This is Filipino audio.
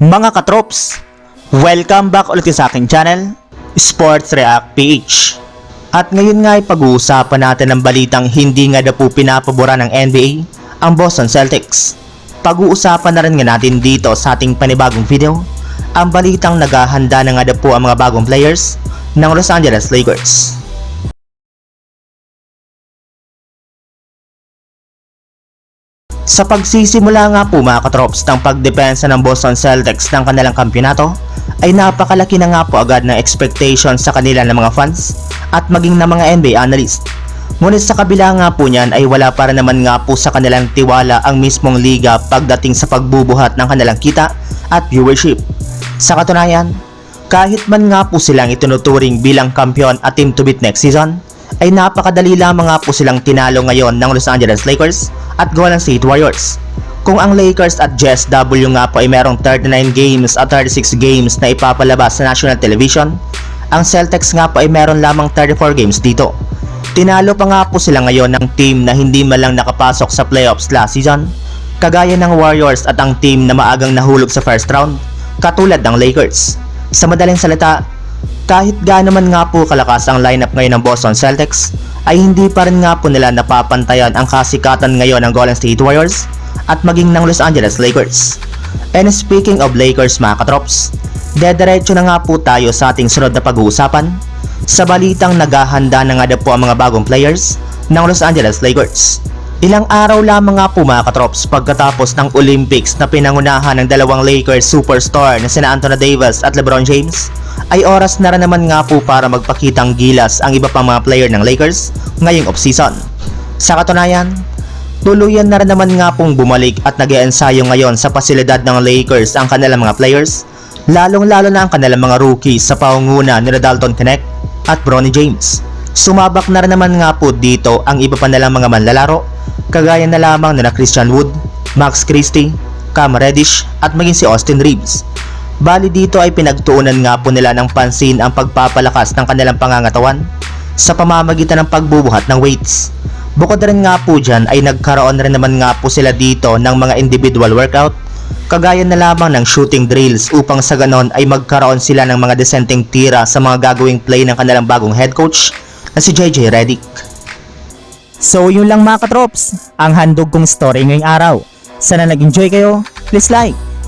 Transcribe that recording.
Mga katrops, welcome back ulit sa aking channel, Sports React PH. At ngayon nga ay pag-uusapan natin ang balitang hindi nga na po pinapabora ng NBA ang Boston Celtics. Pag-uusapan na rin nga natin dito sa ating panibagong video, ang balitang naghahanda na nga na po ang mga bagong players ng Los Angeles Lakers. Sa pagsisimula nga po mga katrops ng pagdepensa ng Boston Celtics ng kanilang kampyonato, ay napakalaki na nga po agad ng expectation sa kanila ng mga fans at maging ng mga NBA analyst. Ngunit sa kabila nga po niyan ay wala para naman nga po sa kanilang tiwala ang mismong liga pagdating sa pagbubuhat ng kanilang kita at viewership. Sa katunayan, kahit man nga po silang itinuturing bilang kampiyon at team to beat next season, ay napakadali lamang nga po silang tinalo ngayon ng Los Angeles Lakers at Golden State Warriors. Kung ang Lakers at JSW nga po ay merong 39 games at 36 games na ipapalabas sa national television, ang Celtics nga po ay meron lamang 34 games dito. Tinalo pa nga po sila ngayon ng team na hindi man lang nakapasok sa playoffs last season, kagaya ng Warriors at ang team na maagang nahulog sa first round, katulad ng Lakers. Sa madaling salita, kahit gaano man nga po kalakas ang lineup ngayon ng Boston Celtics, ay hindi pa rin nga po nila napapantayan ang kasikatan ngayon ng Golden State Warriors at maging ng Los Angeles Lakers. And speaking of Lakers mga katrops, dediretso na nga po tayo sa ating sunod na pag-uusapan sa balitang naghahanda na nga po ang mga bagong players ng Los Angeles Lakers. Ilang araw lamang nga po mga katrops pagkatapos ng Olympics na pinangunahan ng dalawang Lakers superstar na sina Anthony Davis at LeBron James, ay oras na rin naman nga po para magpakitang gilas ang iba pang mga player ng Lakers ngayong offseason. Sa katunayan, tuluyan na rin naman nga pong bumalik at nag ensayo ngayon sa pasilidad ng Lakers ang kanilang mga players, lalong lalo na ang kanilang mga rookies sa paunguna ni Dalton Connect at Bronny James. Sumabak na rin naman nga po dito ang iba pa nilang mga manlalaro, kagaya na lamang nila Christian Wood, Max Christie, Cam Reddish at maging si Austin Reeves. Bali dito ay pinagtuunan nga po nila ng pansin ang pagpapalakas ng kanilang pangangatawan sa pamamagitan ng pagbubuhat ng weights. Bukod rin nga po dyan ay nagkaroon rin naman nga po sila dito ng mga individual workout kagaya na lamang ng shooting drills upang sa ganon ay magkaroon sila ng mga desenteng tira sa mga gagawing play ng kanilang bagong head coach na si JJ Redick. So yun lang mga katrops, ang handog kong story ngayong araw. Sana nag-enjoy kayo, please like